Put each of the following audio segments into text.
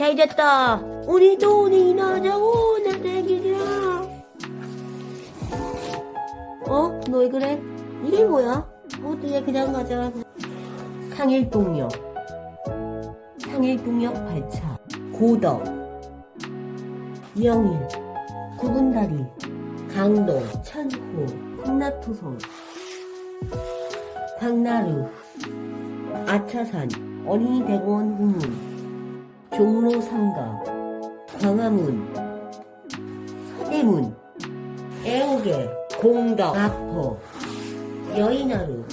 잘 잤다. 우리도 니나자 오나 생일이야. 어? 너 왜 그래? 이게 뭐야? 어떻게 그냥 가자. 상일동역. 상일동역 발차. 고덕. 명일. 구분다리. 강동. 천호. 흥납토성. 광나루. 아차산. 어린이 대공원 후문. 종로 상가, 광화문, 서대문, 애호개, 공덕, 마포, 여의나루.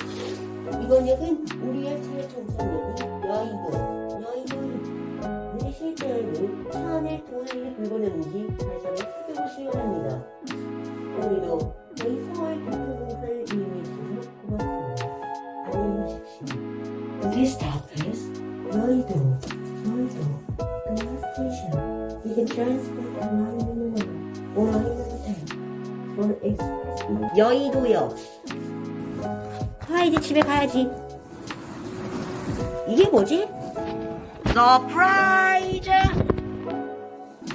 이번 역은 우리의 최전선역이 여의도, 여의도. 우리 실제로는 천의 돈을 불고는지 다시 한번 살펴보시기 바랍니다. 오늘도 저희 서울 교통공사를 이용해 주셔서 고맙습니다. 안녕히 계십시오. This stop is 여의도, The last station. You can transfer along the or in the hotel or express. 여의도역. 아 이제 집에 가야지. 이게 뭐지? 서프라이즈.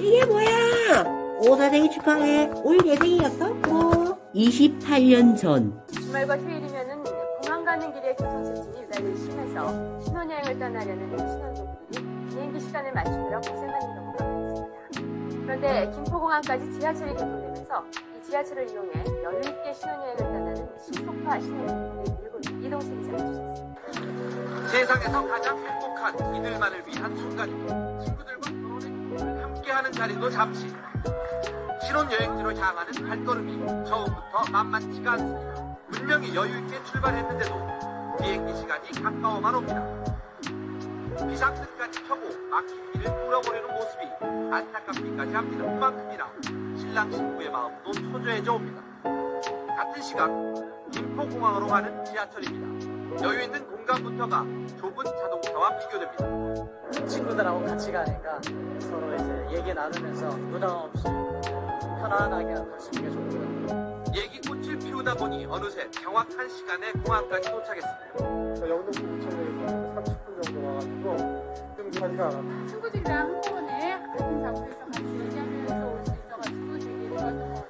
이게 뭐야? 오사 생일 축하해. 올 예생이었어? 어. 28년 전. 주말과 휴일이면은 공항 가는 길에 교통체증이 유달리 심해서 신혼여행을 떠나려는 신혼부부들이 비행기 시간을 맞추느라 고생하는 경우가 많습니다. 그런데 김포공항까지 지하철이 개통되면서 이 지하철을 이용해 여유있게 신혼여행을 떠나는 신속파 신혼부부들이 늘고 있는 이동식이 잡혀주셨습니다. 세상에서 가장 행복한 이들만을 위한 순간입니다. 친구들과 결혼의 꿈을 함께하는 자리도 잠시. 신혼여행지로 향하는 발걸음이 처음부터 만만치가 않습니다. 분명히 여유있게 출발했는데도 비행기 시간이 가까워만 옵니다. 비상등까지 켜고 막힌 길을 뚫어버리는 모습이 안타깝기까지 합니다. 그만큼이나 신랑 신부의 마음도 초조해져 옵니다. 같은 시각 김포공항으로 가는 지하철입니다. 여유 있는 공간부터가 좁은 자동차와 비교됩니다. 친구들하고 같이 가니까 서로 이제 얘기 나누면서 부담 없이 편안하게 하시는 게 좋고요. 얘기 꽃을 피우다 보니 어느새 정확한 시간에 공항까지 도착했습니다. 저 영등포구청에서 30분 정도 와가지고 않았어요. 친구들이랑 한꺼번에 같은 장소에서 같이 얘기하면서 올 수 있어가지고 되게 좋았던 것 같아요.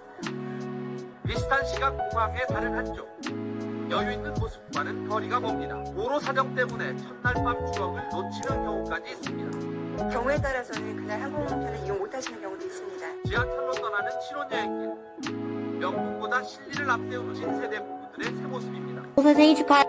비슷한 시각 공항의 다른 한쪽. 여유 있는 모습과는 거리가 멉니다. 도로 사정 때문에 첫날 밤 추억을 놓치는 경우까지 있습니다. 경우에 따라서는 그날 항공편을 이용 못하시는 경우도 있습니다. 지하철로 떠나는 신혼여행길. 명분보다 실리를 앞세우는 신세대 부부들의 새 모습입니다. 오사 생일 축하.